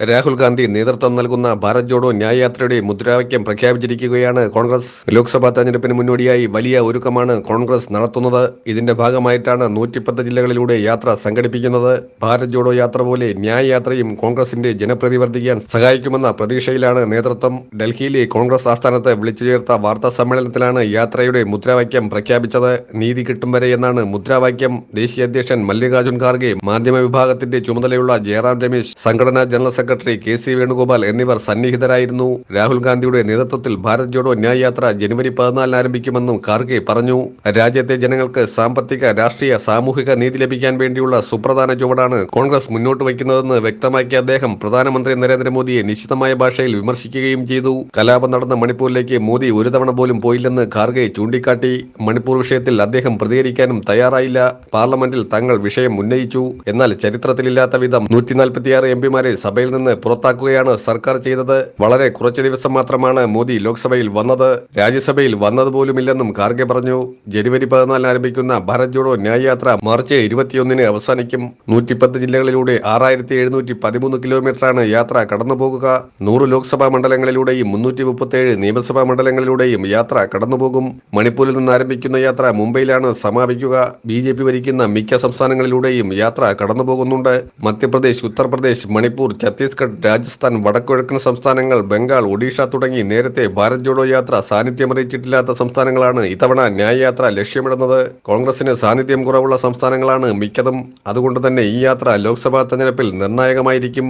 രാഹുൽ ഗാന്ധി നേതൃത്വം നൽകുന്ന ഭാരത് ജോഡോ ന്യായയാത്രയുടെ മുദ്രാവാക്യം പ്രഖ്യാപിച്ചിരിക്കുകയാണ് കോൺഗ്രസ്. ലോക്സഭാ തെരഞ്ഞെടുപ്പിന് മുന്നോടിയായി വലിയ ഒരുക്കമാണ് കോൺഗ്രസ് നടത്തുന്നത്. ഇതിന്റെ ഭാഗമായിട്ടാണ് നൂറ്റിപ്പത്ത് ജില്ലകളിലൂടെ യാത്ര സംഘടിപ്പിക്കുന്നത്. ഭാരത് ജോഡോ യാത്ര പോലെ ന്യായയാത്രയും കോൺഗ്രസിന്റെ ജനപ്രീതി വർദ്ധിക്കാൻ സഹായിക്കുമെന്ന പ്രതീക്ഷയിലാണ് നേതൃത്വം. ഡൽഹിയിലെ കോൺഗ്രസ് ആസ്ഥാനത്ത് വിളിച്ചു ചേർത്ത വാർത്താ സമ്മേളനത്തിലാണ് യാത്രയുടെ മുദ്രാവാക്യം പ്രഖ്യാപിച്ചത്. നീതി കിട്ടും വരെ എന്നാണ് മുദ്രാവാക്യം. ദേശീയ അധ്യക്ഷൻ മല്ലികാർജുൻ ഖാർഗെ മാധ്യമ വിഭാഗത്തിന്റെ ചുമതലയുള്ള ജയറാം രമേശ് സംഘടനാ general secretary K C Venugopal എന്നിവർ സന്നിഹിതരായിരുന്നു. രാഹുൽ ഗാന്ധിയുടെ നേതൃത്വത്തിൽ ഭാരത് ജോഡോ ന്യായയാത്ര ജനുവരി പതിനാലിന് ആരംഭിക്കുമെന്നും ഖാർഗെ പറഞ്ഞു. രാജ്യത്തെ ജനങ്ങൾക്ക് സാമ്പത്തിക രാഷ്ട്രീയ സാമൂഹിക നീതി ലഭിക്കാൻ വേണ്ടിയുള്ള സുപ്രധാന ചുവടാണ് കോൺഗ്രസ് മുന്നോട്ട് വയ്ക്കുന്നതെന്ന് വ്യക്തമാക്കിയ അദ്ദേഹം പ്രധാനമന്ത്രി നരേന്ദ്രമോദിയെ നിശ്ചിതമായ ഭാഷയിൽ വിമർശിക്കുകയും ചെയ്തു. കലാപം നടന്ന മണിപ്പൂരിലേക്ക് മോദി ഒരു തവണ പോലും പോയില്ലെന്ന് ഖാർഗെ ചൂണ്ടിക്കാട്ടി. മണിപ്പൂർ വിഷയത്തിൽ അദ്ദേഹം പ്രതികരിക്കാനും തയ്യാറായില്ല. പാർലമെന്റിൽ തങ്ങൾ വിഷയം ഉന്നയിച്ചു. എന്നാൽ ചരിത്രത്തിലില്ലാത്ത വിധം നൂറ്റി നാൽപ്പത്തിയാറ് എം പിമാരെ സഭയിൽ നിന്ന് പുറത്താക്കുകയാണ് സർക്കാർ ചെയ്തത്. വളരെ കുറച്ച് ദിവസം മാത്രമാണ് മോദി ലോക്സഭയിൽ വന്നത്. രാജ്യസഭയിൽ വന്നതുപോലുമില്ലെന്നും ഖാർഗെ പറഞ്ഞു. ജനുവരി പതിനാലിന് ആരംഭിക്കുന്ന ഭാരത് ജോഡോ ന്യായയാത്ര മാർച്ച് ഇരുപത്തിയൊന്നിന് അവസാനിക്കും. നൂറ്റിപ്പത്ത് ജില്ലകളിലൂടെ ആറായിരത്തി എഴുന്നൂറ്റി പതിമൂന്ന് കിലോമീറ്ററാണ് യാത്ര കടന്നുപോകുക. നൂറ് ലോക്സഭാ മണ്ഡലങ്ങളിലൂടെയും മുന്നൂറ്റി മുപ്പത്തേഴ് നിയമസഭാ മണ്ഡലങ്ങളിലൂടെയും യാത്ര കടന്നുപോകും. മണിപ്പൂരിൽ നിന്ന് ആരംഭിക്കുന്ന യാത്ര മുംബൈയിലാണ് സമാപിക്കുക. ബി ജെ പി ഭരിക്കുന്ന മിക്ക സംസ്ഥാനങ്ങളിലൂടെയും യാത്ര കടന്നുപോകുന്നുണ്ട്. മധ്യപ്രദേശ് ഉത്തർപ്രദേശ് മണിപ്പൂർ ഛത്തീസ്ഗഡ് രാജസ്ഥാൻ വടക്കുകിഴക്കൻ സംസ്ഥാനങ്ങൾ ബംഗാൾ ഒഡീഷ തുടങ്ങി നേരത്തെ ഭാരത് ജോഡോ യാത്ര സാന്നിധ്യമറിയിച്ചിട്ടില്ലാത്ത സംസ്ഥാനങ്ങളാണ് ഇത്തവണ ന്യായയാത്ര ലക്ഷ്യമിടുന്നത്. കോൺഗ്രസിന് സാന്നിധ്യം കുറവുള്ള സംസ്ഥാനങ്ങളാണ് മിക്കതും. അതുകൊണ്ട് തന്നെ ഈ യാത്ര ലോക്സഭാ തെരഞ്ഞെടുപ്പിൽ നിർണായകമായിരിക്കും.